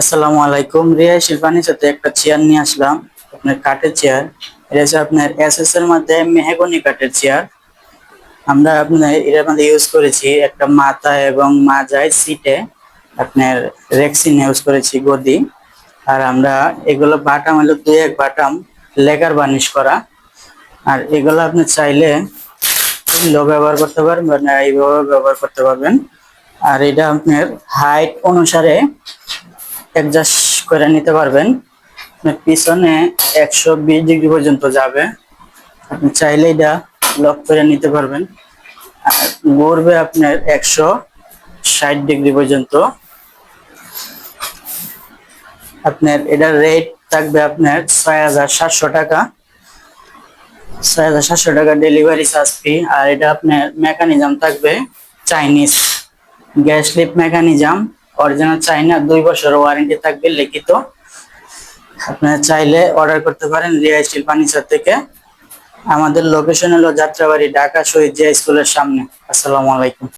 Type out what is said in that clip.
আসসালামু আলাইকুম। রিয়া শিল্পানির সাথে একটা চেয়ার নিয়ে আসলাম। আপনার কাঠের চেয়ার এটা হচ্ছে আপনার এসএস এর মধ্যে মেহগনি কাঠের চেয়ার আমরা আপনার এটার মধ্যে ইউজ করেছি একটা মাথা এবং মাজায় সিটে আপনার রেক্সিন ইউজ করেছি গদি। আর আমরা এগুলো বাটাম হলো দুই এক বাটাম লেগার বার্নিশ করা। আর এগুলো আপনি চাইলে লো ব্যবহার করতে পারবেন এইভাবে ব্যবহার করতে পারবেন। আর এটা আপনার হাইট অনুসারে অ্যাডজাস্ট করে নিতে পারবেন। পিছনে একশো বিশ ডিগ্রি পর্যন্ত যাবে। আপনি চাইলে এটা লক করে নিতে পারবেন। আর ঘুরবে আপনার একশো ষাট ডিগ্রি পর্যন্ত। আপনার এটার রেট থাকবে আপনার ছয় হাজার সাতশো টাকা। ছয় হাজার সাতশো টাকা ডেলিভারি চার্জ ফি আর এটা আপনার মেকানিজম থাকবে Chinese gas lift mechanism original চাই না দুই বছর ওয়ারেন্টি থাকবে লিখিত। আপনারা চাইলে অর্ডার করতে পারেন রিয়া স্টিল ফার্নিচার থেকে। আমাদের লোকেশন হলো যাত্রাবাড়ি, ঢাকা শহীদ জিয়া স্কুলের সামনে। আসসালামু আলাইকুম।